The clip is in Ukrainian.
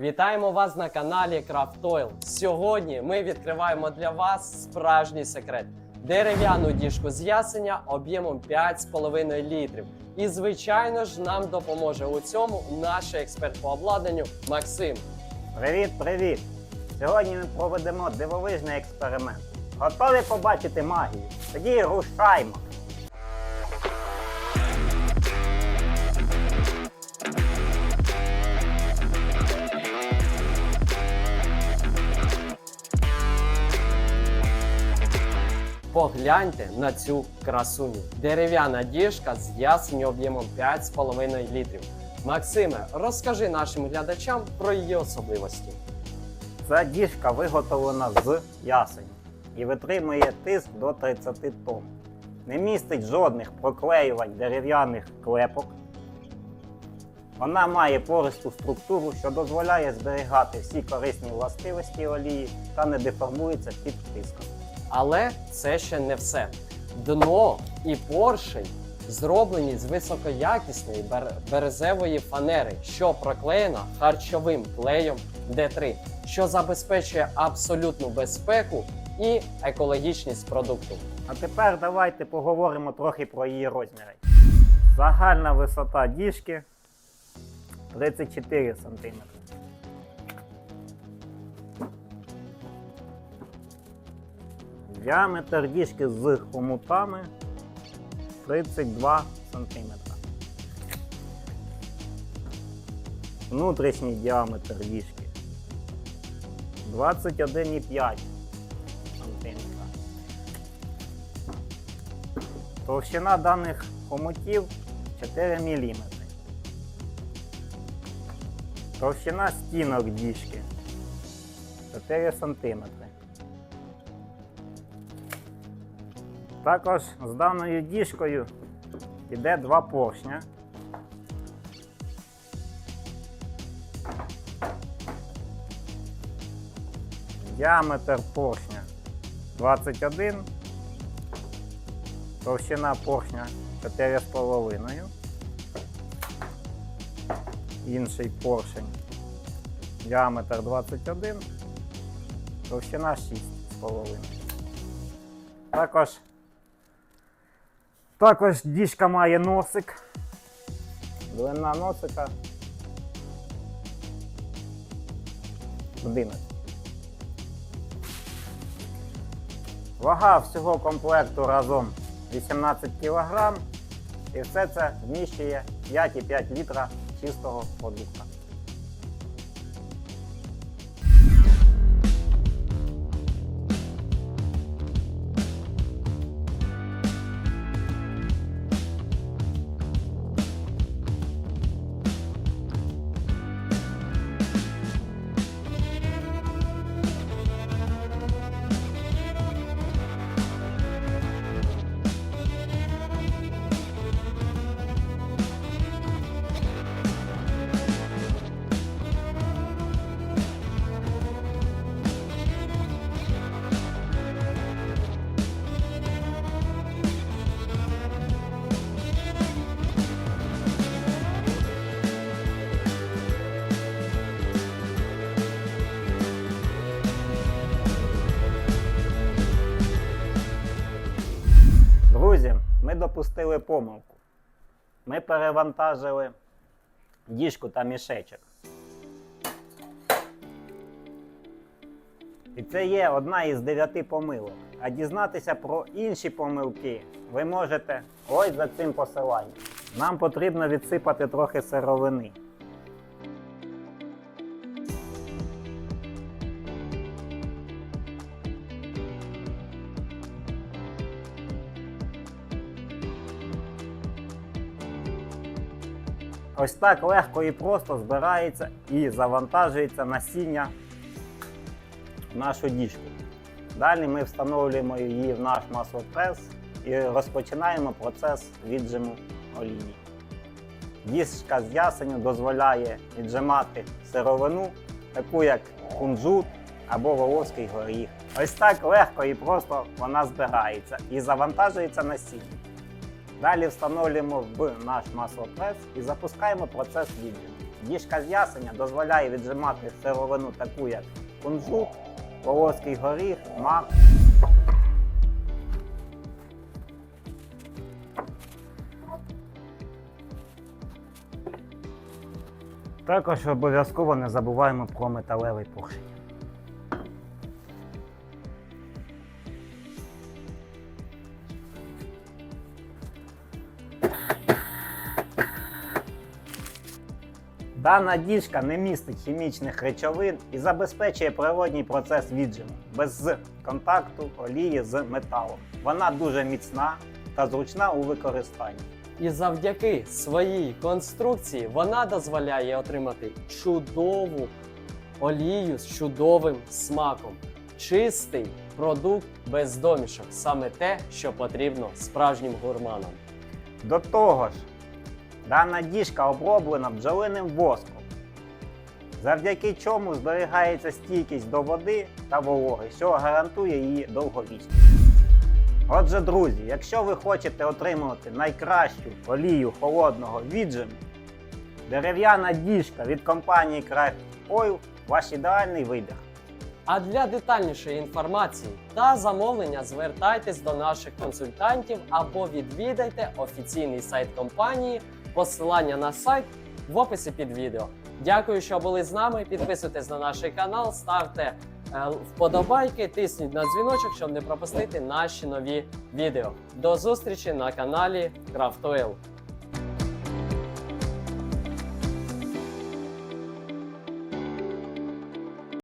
Вітаємо вас на каналі Craft Oil. Сьогодні ми відкриваємо для вас справжній секрет: дерев'яну діжку з ясеня об'ємом 5,5 літрів. І, звичайно ж, нам допоможе у цьому наш експерт по обладнанню Максим. Привіт, привіт! Сьогодні ми проведемо дивовижний експеримент. Готові побачити магію? Тоді рушаймо! Погляньте на цю красуню. Дерев'яна діжка з ясеню об'ємом 5,5 літрів. Максиме, розкажи нашим глядачам про її особливості. Ця діжка виготовлена з ясеню і витримує тиск до 30 тонн. Не містить жодних проклеювань дерев'яних клепок. Вона має пористу структуру, що дозволяє зберігати всі корисні властивості олії та не деформується під тиском. Але це ще не все. Дно і поршень зроблені з високоякісної березевої фанери, що проклеєна харчовим клеєм D3, що забезпечує абсолютну безпеку і екологічність продукту. А тепер давайте поговоримо трохи про її розміри. Загальна висота діжки 34 см. Діаметр діжки з хомутами 32 см. Внутрішній діаметр діжки 21,5 см. Товщина даних хомутів 4 мм. Товщина стінок діжки 4 см. Також з даною діжкою йде два поршня. Діаметр поршня 21 Товщина поршня 4,5. Інший поршень. Діаметр 21. Товщина 6,5. Також, також діжка має носик. Длина носика 11. Вага всього комплекту разом 18 кг. І все це вміщує 5,5 літра чистого продукту. Допустили помилку. Ми перевантажили діжку та мішечок. І це є одна із дев'яти помилок. А дізнатися про інші помилки ви можете ось за цим посиланням. Нам потрібно відсипати трохи сировини. Ось так легко і просто збирається і завантажується насіння в нашу діжку. Далі ми встановлюємо її в наш маслопрес і розпочинаємо процес віджиму олії. Діжка з ясеню дозволяє віджимати сировину, таку як кунжут або волоський горіх. Ось так легко і просто вона збирається і завантажується насіння. Далі встановлюємо в наш маслопрес і запускаємо процес віджиму. Діжка з ясеня дозволяє віджимати сировину таку, як кунжут, волоський горіх, мак. Також обов'язково не забуваємо про металевий поршень. Дана діжка не містить хімічних речовин і забезпечує природній процес віджиму без контакту олії з металом. Вона дуже міцна та зручна у використанні. І завдяки своїй конструкції вона дозволяє отримати чудову олію з чудовим смаком. Чистий продукт без домішок. Саме те, що потрібно справжнім гурманам. До того ж, дана діжка оброблена бджолиним воском, завдяки чому зберігається стійкість до води та вологи, що гарантує її довговічність. Отже, друзі, якщо ви хочете отримувати найкращу олію холодного віджиму, дерев'яна діжка від компанії Craft Oil ваш ідеальний вибір. А для детальнішої інформації та замовлення звертайтесь до наших консультантів або відвідайте офіційний сайт компанії. Посилання на сайт в описі під відео. Дякую, що були з нами. Підписуйтесь на наш канал, ставте е, вподобайки, тисніть на дзвіночок, щоб не пропустити наші нові відео. До зустрічі на каналі Craft.